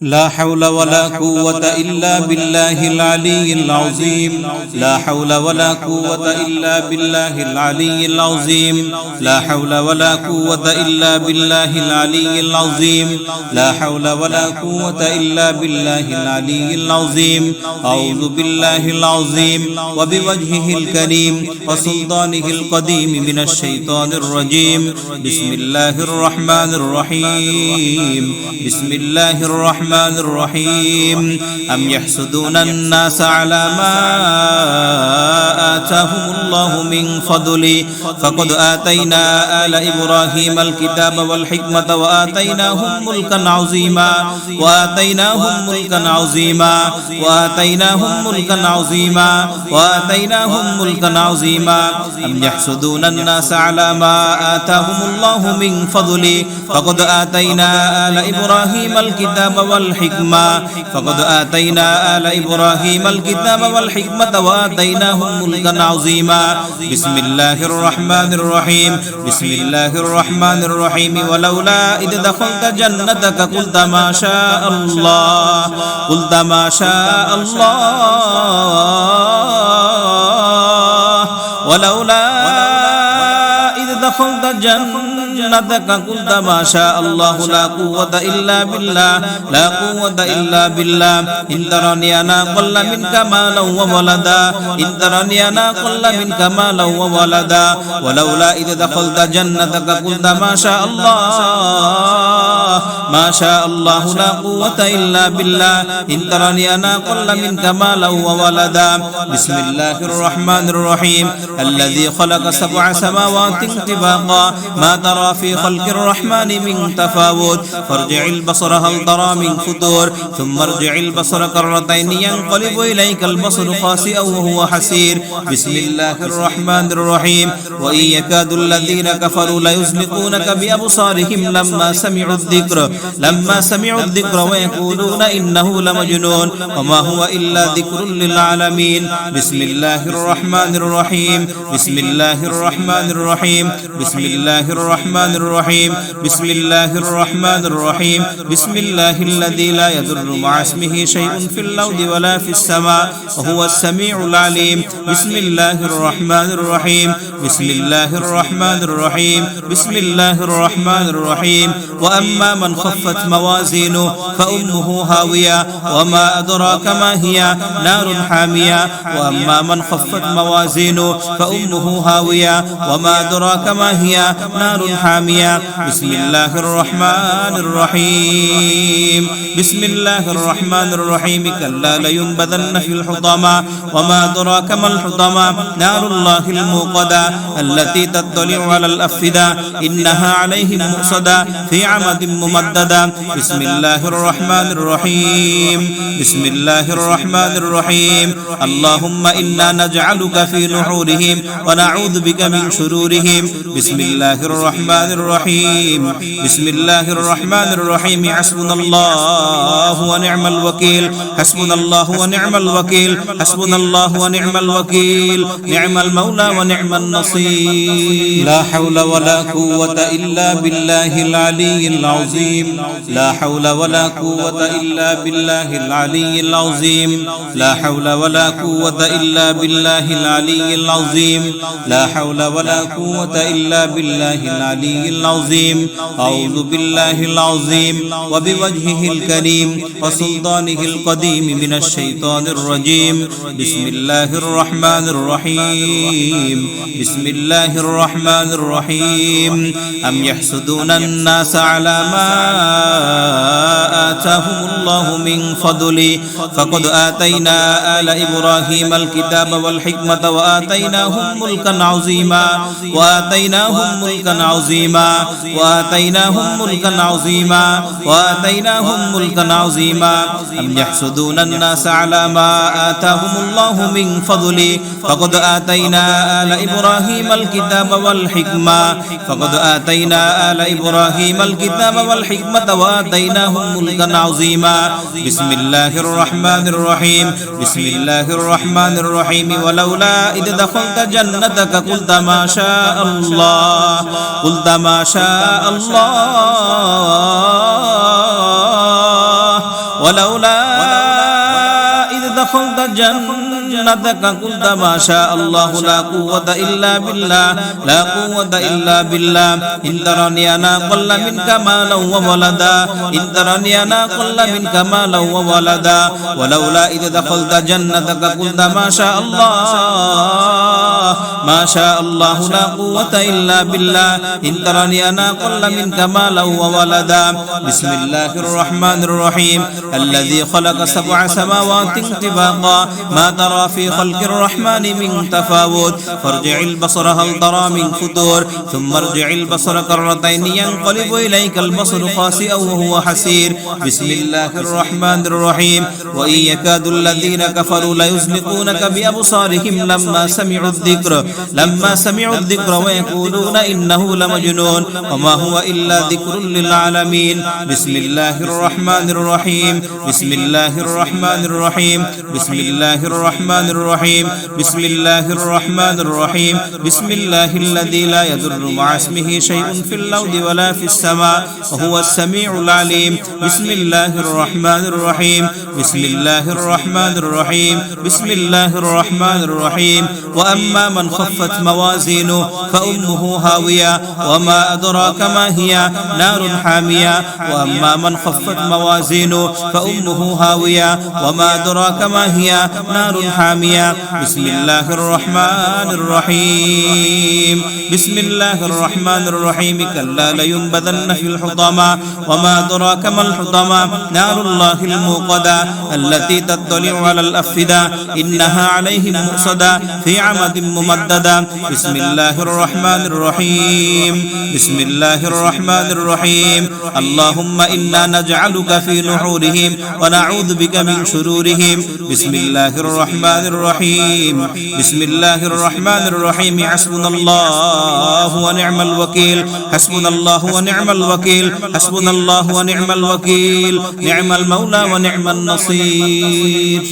لا حول ولا قوة إلا بالله العلي العظيم. لا حول ولا قوة إلا بالله العلي العظيم. لا حول ولا قوة إلا بالله العلي العظيم. لا حول ولا قوة إلا بالله العلي العظيم. أعوذ بالله العظيم. وبوجهه الكريم وسلطانه القديم من الشيطان الرجيم. بسم الله الرحمن الرحيم. بسم الله الرحمن الرحمن الرحيم. أم يحسدون الناس على ما آتاهم الله من فضل؟ فقد آتينا آل إبراهيم الكتاب والحكمة وآتيناهم ملكا عظيما. وآتيناهم ملكا عظيما. وآتيناهم ملكا عظيما. وآتيناهم ملكا عظيما. أم يحسدون الناس على ما آتاهم الله من فضل؟ فقد آتينا آل إبراهيم الكتاب والحكمة. فقد آتينا آل إبراهيم الكتاب والحكمة وآتيناهم ملكا عظيما. بسم الله الرحمن الرحيم. بسم الله الرحمن الرحيم. ولولا إذ دخلت جنتك قلت ما شاء الله. قلت ما شاء الله. ولولا إذ دخلت جنتك قلت ما شاء الله لا قوة إلا بالله لا قوة إلا بالله إن ترني أنا قل منك مالا وولدا إن ترني أنا قل منك مالا وولدا ولولا إذ دخلت جنتك قلت ما شاء الله ما شاء الله لا قوة إلا بالله إن ترني أنا قل منك مالا وولدا بسم الله الرحمن الرحيم الذي خلق سبع سماوات طباقا ما ترى في خلق الرحمن من تفاوت. فارجع البصر هل ترى من فتور ثم ارجع البصر كرتين ينقلب إليك البصر خاسئا وهو حسير. بسم الله الرحمن الرحيم. وإن يكاد الذين كفروا ليزلقونك بأبصارهم لما سمعوا الذكر. لما سمعوا الذكر ويقولون إنه لمجنون. وما هو إلا ذكر للعالمين. بسم الله الرحمن الرحيم. بسم الله الرحمن الرحيم. بسم الله الرحمن الرحيم. بسم الله الرحمن الرحيم. بسم الله الذي لا يضر مع اسمه شيء في الأرض ولا في السماء وهو السميع العليم. بسم الله الرحمن الرحيم. بسم الله الرحمن الرحيم. بسم الله الرحمن الرحيم. وأما من خفت موازينه فأمه هاوية. وما أدراك ما هي نار حامية. وأما من خفت موازينه فأمه هاوية. وما أدراك ما هي نار حامية بسم الله الرحمن الرحيم بسم الله الرحمن الرحيم كلا لينبذن في الحطمة وما أدراك ما الحطمة نار الله الموقدة التي تطلع على الأفئدة إنها عليهم مؤصدة في عمد ممددة بسم الله الرحمن الرحيم بسم الله الرحمن الرحيم اللهم إنا نجعلك في نحورهم ونعوذ بك من شرورهم بسم الله الرحمن الرحيم. بسم الله الرحمن الرحيم. حسبنا الله ونعم الوكيل. حسبنا الله ونعم الوكيل. حسبنا الله ونعم الوكيل. نعم المولى ونعم النصير. لا حول ولا قوة إلا بالله العلي العظيم. لا حول ولا قوة إلا بالله العلي العظيم. لا حول ولا قوة إلا بالله العلي العظيم. لا حول ولا قوة إلا بالله العلي العظيم. أعوذ بالله العظيم. وبوجهه الكريم وسلطانه القديم من الشيطان الرجيم. بسم الله الرحمن الرحيم. بسم الله الرحمن الرحيم. أم يحسدون الناس على ما آتاهم الله من فضل؟ فقد آتينا آل إبراهيم الكتاب والحكمة وآتيناهم ملكا عظيما. وآتيناهم ملكا عظيما. وآتيناهم ملكا عظيما وآتيناهم ملكا عظيما. أم يحسدون الناس على ما آتاهم الله من فضل؟ فقد آتينا آل إبراهيم الكتاب والحكمة. فقد آتينا آل إبراهيم الكتاب والحكمة وآتيناهم ملكا عظيما. بسم الله الرحمن الرحيم بسم الله الرحمن الرحيم. ولولا إذ دخلت جنتك قلت ما شاء الله. قلت ما شاء الله. ولولا إذ دخلت جنتك قلت ما شاء الله لا قوة إلا بالله لا قوة إلا بالله إن ترني أنا قل منك مالا وولدا إن ترني أنا قل منك مالا وولدا ولولا إذ دخلت جنتك قلت ما شاء الله ما شاء الله لا قوة إلا بالله إن ترني أنا قل منك مالا وولدا بسم الله الرحمن الرحيم الذي خلق سبع سماوات طباقا ما ترى في خلق الرحمن من تفاوت. فارجع البصر هل ترى من فتور. ثم ارجع البصر كرتين ينقلب إليك البصر خاسئا وهو حسير. بسم الله الرحمن الرحيم. وإن يكاد الذين كفروا ليزلقونك بأبصارهم لما سمعوا الذكر. لما سمعوا الذكر ويقولون إنه لمجنون. وما هو إلا ذكر للعالمين. بسم الله الرحمن الرحيم. بسم الله الرحمن الرحيم. بسم الله الرحمن الرحيم. بسم الله الرحمن الرحيم. بسم الله الذي لا يضر مع اسمه شيء في الأرض ولا في السماء. وهو السميع العليم. بسم الله الرحمن الرحيم. بسم الله الرحمن الرحيم. بسم الله الرحمن الرحيم. وأما من خفت موازينه فأمه هاوية. وما أدراك ما هي نار حامية. وأما من خفت موازينه فأمه هاوية. وما أدراك ما هي نار حامية. بسم الله الرحمن الرحيم. بسم الله الرحمن الرحيم. كلا لينبذن في الحطمة. وما أدراك ما الحطمة. نار الله الموقدة التي تطلع على الأفئدة. إنها عليهم مؤصدة في عمد ممددة. بسم الله الرحمن الرحيم. بسم الله الرحمن الرحيم. اللهم إنا نجعلك في نحورهم ونعوذ بك من شرورهم. بسم الله الرحمن الرحيم بسم الله الرحمن الرحيم حسبنا الله ونعم الوكيل حسبنا الله ونعم الوكيل حسبنا الله ونعم الوكيل نعم المولى ونعم النصير